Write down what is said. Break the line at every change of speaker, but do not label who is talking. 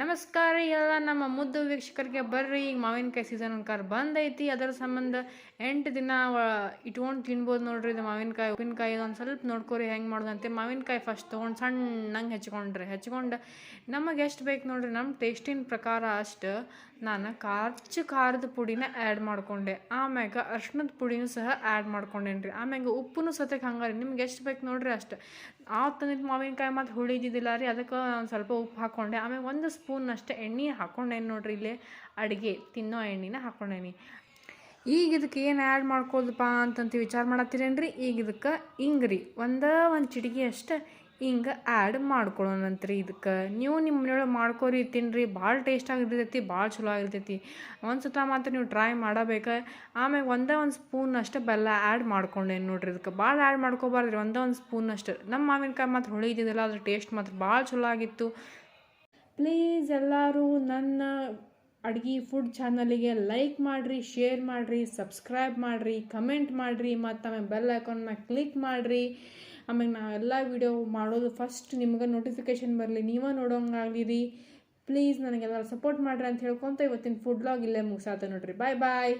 ನಮಸ್ಕಾರ, ಎಲ್ಲ ನಮ್ಮ ಮುದ್ದು ವೀಕ್ಷಕರಿಗೆ ಬರ್ರಿ. ಈಗ ಮಾವಿನಕಾಯಿ ಸೀಸನ್ ಅನ್ಕಾರ ಬಂದೈತಿ. ಅದರ ಸಂಬಂಧ ಎಂಟು ದಿನ ಇಟ್ಕೊಂಡು ತಿನ್ಬೋದು ನೋಡ್ರಿ. ಇದು ಮಾವಿನಕಾಯಿ, ಉಪ್ಪಿನಕಾಯಿ ಒಂದು ಸ್ವಲ್ಪ ನೋಡ್ಕೊರಿ ಹೆಂಗೆ ಮಾಡೋದಂತೆ. ಮಾವಿನಕಾಯಿ ಫಸ್ಟ್ ತೊಗೊಂಡು ಸಣ್ಣಂಗೆ ಹೆಚ್ಕೊಂಡ್ರಿ. ಹೆಚ್ಕೊಂಡು ನಮಗೆ ಎಷ್ಟು ಬೇಕು ನೋಡ್ರಿ ನಮ್ಮ ಟೇಸ್ಟಿನ ಪ್ರಕಾರ ಅಷ್ಟು ನಾನು ಖಾರ್ಚ ಖಾರದ ಪುಡಿನ ಆ್ಯಡ್ ಮಾಡ್ಕೊಂಡೆ. ಆಮ್ಯಾಗ ಅರ್ಶಿಣದ ಪುಡಿನೂ ಸಹ ಆ್ಯಡ್ ಮಾಡ್ಕೊಂಡೇನಿ ರೀ ಆಮ್ಯಾಗ ಉಪ್ಪು ಸತಕ್ಕೆ ಹಂಗೆ ರೀ ನಿಮ್ಗೆ ಎಷ್ಟು ಬೇಕು ನೋಡ್ರಿ ಅಷ್ಟು. ಆ ತಂದಿದ್ದು ಮಾವಿನಕಾಯಿ ಮತ್ತು ಹುಳಿದಿದ್ದಿಲ್ಲ ರೀ, ಅದಕ್ಕೆ ಒಂದು ಸ್ವಲ್ಪ ಉಪ್ಪು ಹಾಕ್ಕೊಂಡೆ ಆಮೇಲೆ ಒಂದು ಸ್ಪೂನ್ ಅಷ್ಟೇ ಎಣ್ಣೆ ಹಾಕ್ಕೊಂಡೇನಿ ನೋಡ್ರಿ ಇಲ್ಲೇ, ಅಡುಗೆ ತಿನ್ನೋ ಎಣ್ಣೆನ ಹಾಕ್ಕೊಂಡೇನಿ ಈಗ ಇದಕ್ಕೆ ಏನು ಆ್ಯಡ್ ಮಾಡ್ಕೋದಪ್ಪ ಅಂತಂತ ವಿಚಾರ ಮಾಡತ್ತೀರೇನ್ರಿ? ಈಗ ಇದಕ್ಕೆ ಹಿಂಗೆ ರೀ ಒಂದೇ ಒಂದು ಚಿಟಿಗೆ ಅಷ್ಟೇ ಹಿಂಗೆ ಆ್ಯಡ್ ಮಾಡ್ಕೊಳ್ಳೋಣಂತ್ರಿ ಇದಕ್ಕೆ. ನೀವು ನಿಮ್ಮ ಮನೆಯೊಳಗೆ ಮಾಡ್ಕೋರಿ ತಿನ್ನಿರಿ ಭಾಳ ಟೇಸ್ಟ್ ಆಗಿರ್ತೈತಿ, ಭಾಳ ಚಲೋ ಆಗಿರ್ತೈತಿ. ಒಂದು ಸತ ಮಾತ್ರ ನೀವು ಟ್ರೈ ಮಾಡಬೇಕು. ಆಮೇಲೆ ಒಂದೇ ಒಂದು ಸ್ಪೂನ್ ಅಷ್ಟೇ ಬೆಲ್ಲ ಆ್ಯಡ್ ಮಾಡ್ಕೊಂಡೇನು ನೋಡ್ರಿ ಇದಕ್ಕೆ. ಭಾಳ ಆ್ಯಡ್ ಮಾಡ್ಕೋಬಾರ್ದ್ರಿ ಒಂದೇ ಒಂದು ಸ್ಪೂನ್ ಅಷ್ಟು. ನಮ್ಮ ಮಾವಿನಕಾಯಿ ಮಾತ್ರ ಹೊಳಿ ಇದ್ದಿದ್ದಿಲ್ಲ, ಅದ್ರ ಟೇಸ್ಟ್ ಮಾತ್ರ ಭಾಳ ಚಲೋ ಆಗಿತ್ತು. ಪ್ಲೀಸ್ ಎಲ್ಲರೂ ನನ್ನ ಅಡ್ಗೆ ಫುಡ್ ಚಾನಲಿಗೆ ಲೈಕ್ ಮಾಡಿರಿ ಶೇರ್ ಮಾಡಿರಿ ಸಬ್ಸ್ಕ್ರೈಬ್ ಮಾಡಿರಿ ಕಮೆಂಟ್ ಮಾಡಿರಿ, ಮತ್ತು ಆಮೇಲೆ ಬೆಲ್ ಐಕಾನ್ ಕ್ಲಿಕ್ ಮಾಡಿರಿ. ಆಮೇಲೆ ನಾ ಎಲ್ಲ ವಿಡಿಯೋ ಮಾಡೋದು ಫಸ್ಟ್ ನಿಮ್ಗೆ ನೋಟಿಫಿಕೇಷನ್ ಬರಲಿ, ನೀವೇ ನೋಡೋಂಗಾಗಲಿ ರೀ ಪ್ಲೀಸ್ ನನಗೆಲ್ಲ ಸಪೋರ್ಟ್ ಮಾಡಿರಿ ಅಂತ ಹೇಳ್ಕೊತ ಇವತ್ತಿನ ಫುಡ್ ಲಾಗ್ ಇಲ್ಲೇ ಮುಗಿಸಾತ ನೋಡ್ರಿ. ಬಾಯ್ ಬಾಯ್